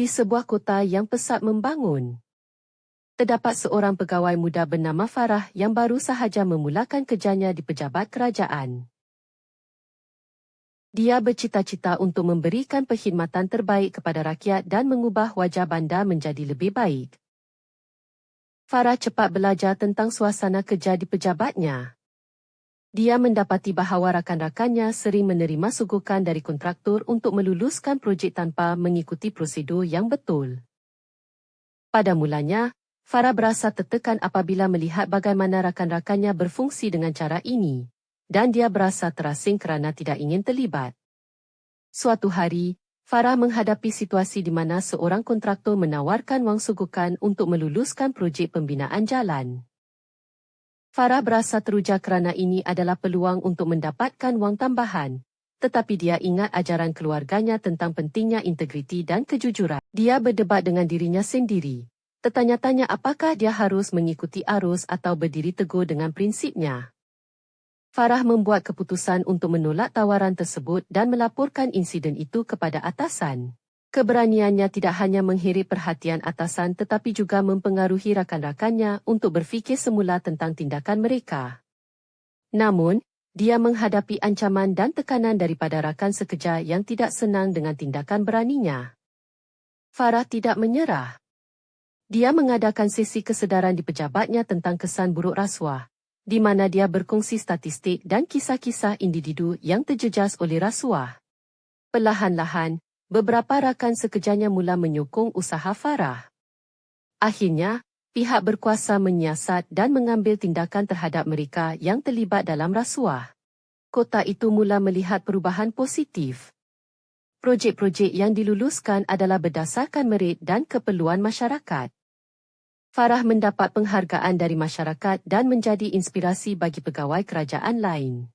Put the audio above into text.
Di sebuah kota yang pesat membangun, terdapat seorang pegawai muda bernama Farah yang baru sahaja memulakan kerjanya di pejabat kerajaan. Dia bercita-cita untuk memberikan perkhidmatan terbaik kepada rakyat dan mengubah wajah bandar menjadi lebih baik. Farah cepat belajar tentang suasana kerja di pejabatnya. Dia mendapati bahawa rakan-rakannya sering menerima sugukan dari kontraktor untuk meluluskan projek tanpa mengikuti prosedur yang betul. Pada mulanya, Farah berasa tertekan apabila melihat bagaimana rakan-rakannya berfungsi dengan cara ini, dan dia berasa terasing kerana tidak ingin terlibat. Suatu hari, Farah menghadapi situasi di mana seorang kontraktor menawarkan wang sugukan untuk meluluskan projek pembinaan jalan. Farah berasa teruja kerana ini adalah peluang untuk mendapatkan wang tambahan. Tetapi dia ingat ajaran keluarganya tentang pentingnya integriti dan kejujuran. Dia berdebat dengan dirinya sendiri. Tertanya-tanya apakah dia harus mengikuti arus atau berdiri teguh dengan prinsipnya. Farah membuat keputusan untuk menolak tawaran tersebut dan melaporkan insiden itu kepada atasan. Keberaniannya tidak hanya menghirik perhatian atasan tetapi juga mempengaruhi rakan-rakannya untuk berfikir semula tentang tindakan mereka. Namun, dia menghadapi ancaman dan tekanan daripada rakan sekerja yang tidak senang dengan tindakan beraninya. Farah tidak menyerah. Dia mengadakan sesi kesedaran di pejabatnya tentang kesan buruk rasuah, di mana dia berkongsi statistik dan kisah-kisah individu yang terjejas oleh rasuah. Perlahan-lahan, beberapa rakan sekejanya mula menyokong usaha Farah. Akhirnya, pihak berkuasa menyiasat dan mengambil tindakan terhadap mereka yang terlibat dalam rasuah. Kota itu mula melihat perubahan positif. Projek-projek yang diluluskan adalah berdasarkan merit dan keperluan masyarakat. Farah mendapat penghargaan dari masyarakat dan menjadi inspirasi bagi pegawai kerajaan lain.